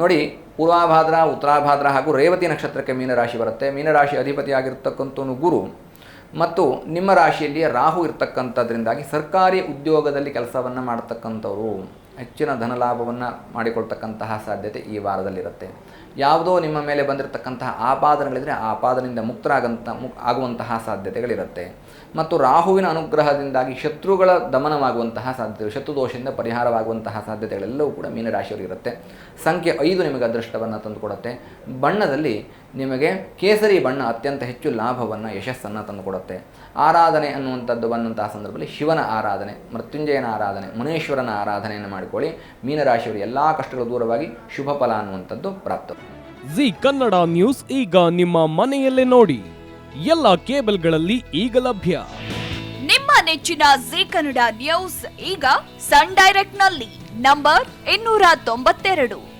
ನೋಡಿ, ಪೂರ್ವಾಭಾದ್ರ, ಉತ್ತರಾಭಾದ್ರ ಹಾಗೂ ರೇವತಿ ನಕ್ಷತ್ರಕ್ಕೆ ಮೀನರಾಶಿ ಬರುತ್ತೆ. ಮೀನರಾಶಿ ಅಧಿಪತಿಯಾಗಿರ್ತಕ್ಕಂಥ ಗುರು. ಮತ್ತು ನಿಮ್ಮ ರಾಶಿಯಲ್ಲಿ ರಾಹು ಇರ್ತಕ್ಕಂಥದ್ರಿಂದಾಗಿ ಸರ್ಕಾರಿ ಉದ್ಯೋಗದಲ್ಲಿ ಕೆಲಸವನ್ನು ಮಾಡ್ತಕ್ಕಂಥವ್ರು. ಹೆಚ್ಚಿನ ಧನಲಾಭವನ್ನು ಮಾಡಿಕೊಳ್ತಕ್ಕಂತಹ ಸಾಧ್ಯತೆ ಈ ವಾರದಲ್ಲಿರುತ್ತೆ. ಯಾವುದೋ ನಿಮ್ಮ ಮೇಲೆ ಬಂದಿರತಕ್ಕಂತಹ ಆಪಾದನೆಗಳಿದ್ರೆ ಆ ಆಪಾದನೆಯಿಂದ ಮುಕ್ತರಾಗಂತ, ಮುಕ್, ಆಗುವಂತಹ ಸಾಧ್ಯತೆಗಳಿರುತ್ತೆ. ಮತ್ತು ರಾಹುವಿನ ಅನುಗ್ರಹದಿಂದಾಗಿ ಶತ್ರುಗಳ ದಮನವಾಗುವಂತಹ ಸಾಧ್ಯತೆ ಶತ್ರು ದೋಷದಿಂದ ಪರಿಹಾರವಾಗುವಂತಹ ಸಾಧ್ಯತೆಗಳೆಲ್ಲವೂ ಕೂಡ ಮೀನರಾಶಿಯವರಿಗಿರುತ್ತೆ ಸಂಖ್ಯೆ ಐದು ನಿಮಗೆ ಅದೃಷ್ಟವನ್ನು ತಂದುಕೊಡುತ್ತೆ. ಬಣ್ಣದಲ್ಲಿ ನಿಮಗೆ ಕೇಸರಿ ಬಣ್ಣ ಅತ್ಯಂತ ಹೆಚ್ಚು ಲಾಭವನ್ನು ಯಶಸ್ಸನ್ನು ತಂದುಕೊಡುತ್ತೆ. ಆರಾಧನೆ ಅನ್ನುವಂಥದ್ದು ಬಂದಂತಹ ಸಂದರ್ಭದಲ್ಲಿ ಶಿವನ ಆರಾಧನೆ ಮೃತ್ಯುಂಜಯನ ಆರಾಧನೆ ಮುನೇಶ್ವರನ ಆರಾಧನೆಯನ್ನು ಮಾಡಿಕೊಳ್ಳಿ. ಮೀನರಾಶಿಯವರು ಎಲ್ಲ ಕಷ್ಟಗಳು ದೂರವಾಗಿ ಶುಭ ಫಲ ಅನ್ನುವಂಥದ್ದು ಪ್ರಾಪ್ತ. ಜಿ ಕನ್ನಡ ನ್ಯೂಸ್ ಈಗ ನಿಮ್ಮ ಮನೆಯಲ್ಲೇ ನೋಡಿ. ಎಲ್ಲ ಕೇಬಲ್ಗಳಲ್ಲಿ ಈಗ ಲಭ್ಯ. ನಿಮ್ಮ ನೆಚ್ಚಿನ ಜಿ ಕನ್ನಡ ನ್ಯೂಸ್ ಈಗ ಸನ್ ಡೈರೆಕ್ಟ್ನಲ್ಲಿ ನಂಬರ್ ಇನ್ನೂರ ತೊಂಬತ್ತೆರಡು.